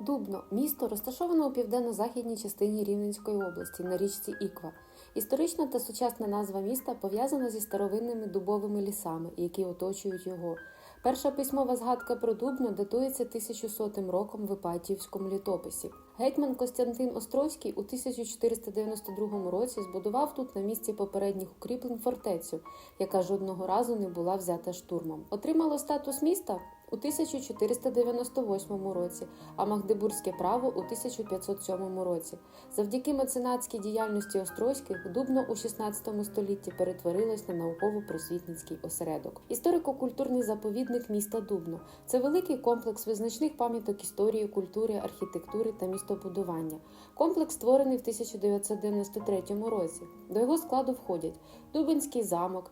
Дубно місто розташоване у південно-західній частині Рівненської області на річці Іква. Історична та сучасна назва міста пов'язана зі старовинними дубовими лісами, які оточують його. Перша письмова згадка про Дубно датується 1100 роком в Іпатіївському літописі. Гетьман Костянтин Острозький у 1492 році збудував тут на місці попередніх укріплень фортецю, яка жодного разу не була взята штурмом. Отримало статус міста у 1498 році, а Магдебурзьке право у 1507 році. Завдяки меценатській діяльності Острозьких Дубно у 16 столітті перетворилось на науково-просвітницький осередок. Історико-культурний заповідник міста Дубно це великий комплекс визначних пам'яток історії, культури, архітектури та містобудування. Комплекс створений в 1993 році. До його складу входять Дубинський замок.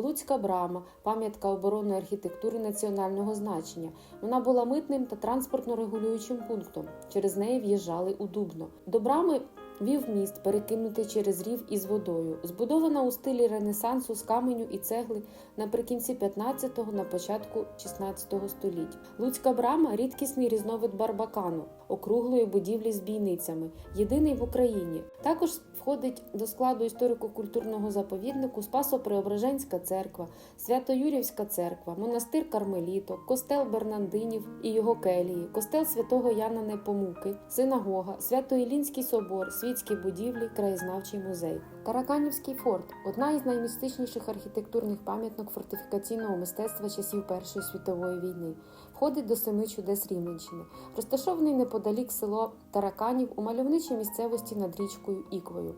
Луцька брама, пам'ятка оборонної архітектури національного значення. Вона була митним та транспортно-регулюючим пунктом. Через неї в'їжджали у Дубно. До брами вів міст, перекинутий через рів із водою, збудована у стилі Ренесансу з каменю і цегли наприкінці 15-го, на початку 16 століть. Луцька брама рідкісний різновид барбакану, округлої будівлі з бійницями, єдиний в Україні. Також входить до складу історико-культурного заповіднику Спасо-Преображенська церква, Свято-Юрівська церква, монастир Кармеліток, костел Бернандинів і його келії, костел святого Яна Непомуки, синагога, Свято-Ілінський собор, світські будівлі, краєзнавчий музей. Тараканівський форт одна із наймістичніших архітектурних пам'яток фортифікаційного мистецтва часів Першої світової війни. Входить до семи чудес Рівненщини, розташований неподалік село Тараканів у мальовничій місцевості над річкою Іквою.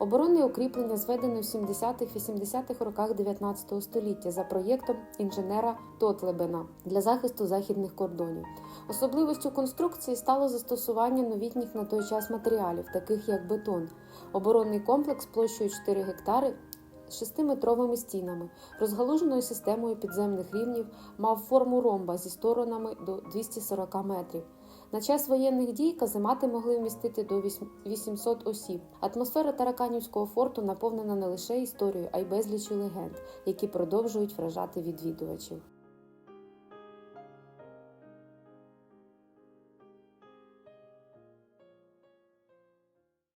Оборонне укріплення зведене в 70-80-х роках 19 століття за проєктом інженера Тотлебена для захисту західних кордонів. Особливістю конструкції стало застосування новітніх на той час матеріалів, таких як бетон. Оборонний комплекс площею 4 гектари з шестиметровими стінами, розгалуженою системою підземних рівнів, мав форму ромба зі сторонами до 240 метрів. На час воєнних дій каземати могли вмістити до 800 осіб. Атмосфера Тараканівського форту наповнена не лише історією, а й безлічю легенд, які продовжують вражати відвідувачів.